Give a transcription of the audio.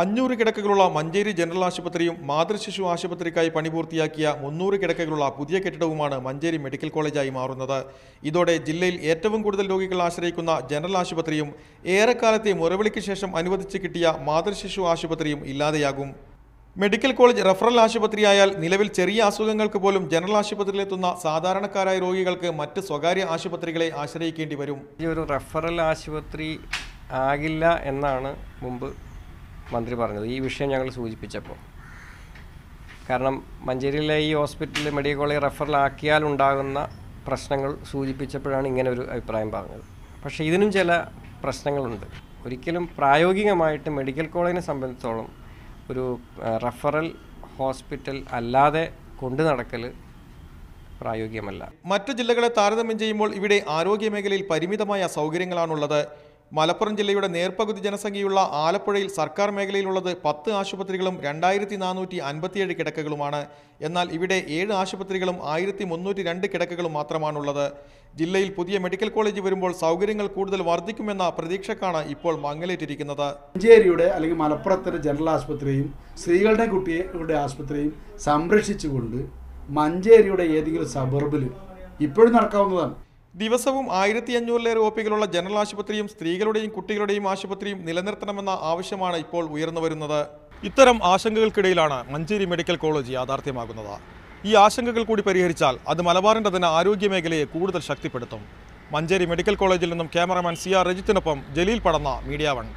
അഞ്ഞൂറ് കിടക്കകളുള്ള മഞ്ചേരി ജനറൽ ആശുപത്രിയും മാതൃശിശു ആശുപത്രിക്കായി പണിപൂർത്തിയാക്കിയ മുന്നൂറ് കിടക്കകളുള്ള പുതിയ കെട്ടിടവുമാണ് മഞ്ചേരി മെഡിക്കൽ കോളേജായി മാറുന്നത്. ഇതോടെ ജില്ലയിൽ ഏറ്റവും കൂടുതൽ രോഗികൾ ആശ്രയിക്കുന്ന ജനറൽ ആശുപത്രിയും ഏറെക്കാലത്തെ മുറവിളിക്ക് ശേഷം അനുവദിച്ച് കിട്ടിയ മാതൃശിശു ആശുപത്രിയും ഇല്ലാതെയാകും. മെഡിക്കൽ കോളേജ് റഫറൽ ആശുപത്രിയായാൽ നിലവിൽ ചെറിയ അസുഖങ്ങൾക്ക് പോലും ജനറൽ ആശുപത്രിയിലെത്തുന്ന സാധാരണക്കാരായ രോഗികൾക്ക് മറ്റ് സ്വകാര്യ ആശുപത്രികളെ ആശ്രയിക്കേണ്ടി വരും. ഈ ഒരു റഫറൽ ആശുപത്രി ആകില്ല എന്നാണ് മുമ്പ് മന്ത്രി പറഞ്ഞത്. ഈ വിഷയം ഞങ്ങൾ സൂചിപ്പിച്ചപ്പോൾ. കാരണം മഞ്ചേരിയിലെ ഈ ഹോസ്പിറ്റലിൽ മെഡിക്കൽ കോളേജ് റെഫറലാക്കിയാൽ ഉണ്ടാകുന്ന പ്രശ്നങ്ങൾ സൂചിപ്പിച്ചപ്പോഴാണ് ഇങ്ങനെ ഒരു അഭിപ്രായം പറഞ്ഞത്. പക്ഷേ ഇതിനും ചില പ്രശ്നങ്ങളുണ്ട്. ഒരിക്കലും പ്രായോഗികമായിട്ട് മെഡിക്കൽ കോളേജിനെ സംബന്ധിച്ചോളം ഒരു റഫറൽ ഹോസ്പിറ്റൽ അല്ലാതെ കൊണ്ടു നടക്കൽ പ്രായോഗികമല്ല. മറ്റു ജില്ലകളെ താരതമ്യം ചെയ്യുമ്പോൾ ഇവിടെ ആരോഗ്യ മേഖലയിൽ പരിമിതമായ സൗകര്യങ്ങളാണുള്ളത്. മലപ്പുറം ജില്ലയുടെ നേർപ്പകുതി ജനസംഖ്യയുള്ള ആലപ്പുഴയിൽ സർക്കാർ മേഖലയിലുള്ളത് പത്ത് ആശുപത്രികളും രണ്ടായിരത്തി നാനൂറ്റി അൻപത്തിയേഴ് കിടക്കകളുമാണ്. എന്നാൽ ഇവിടെ ഏഴ് ആശുപത്രികളും ആയിരത്തി മുന്നൂറ്റി രണ്ട് കിടക്കകളും മാത്രമാണുള്ളത്. ജില്ലയിൽ പുതിയ മെഡിക്കൽ കോളേജ് വരുമ്പോൾ സൗകര്യങ്ങൾ കൂടുതൽ വർദ്ധിക്കുമെന്ന പ്രതീക്ഷക്കാണ് ഇപ്പോൾ മങ്ങലേറ്റിരിക്കുന്നത്. മഞ്ചേരിയുടെ അല്ലെങ്കിൽ മലപ്പുറത്തെ ജനറൽ ആശുപത്രിയും സ്ത്രീകളുടെ കുട്ടികളുടെ ആശുപത്രിയും സംരക്ഷിച്ചുകൊണ്ട് മഞ്ചേരിയുടെ ഏതെങ്കിലും സബർബിൽ ഇപ്പോഴും നടക്കാവുന്നതാണ്. ദിവസവും ആയിരത്തി അഞ്ഞൂറിലേറെ ഒപികളുള്ള ജനറൽ ആശുപത്രിയും സ്ത്രീകളുടെയും കുട്ടികളുടെയും ആശുപത്രിയും നിലനിർത്തണമെന്ന ആവശ്യമാണ് ഇപ്പോൾ ഉയർന്നു വരുന്നത്. ഇത്തരം ആശങ്കകൾക്കിടയിലാണ് മഞ്ചേരി മെഡിക്കൽ കോളേജ് യാഥാർത്ഥ്യമാകുന്നത്. ഈ ആശങ്കകൾ കൂടി പരിഹരിച്ചാൽ അത് മലബാറിന്റെ തന്നെ ആരോഗ്യ മേഖലയെ കൂടുതൽ ശക്തിപ്പെടുത്തും. മഞ്ചേരി മെഡിക്കൽ കോളേജിൽ നിന്നും ക്യാമറമാൻ സി ആർ രജിത്തിനൊപ്പം ജലീൽ പടന്ന മീഡിയ വൺ.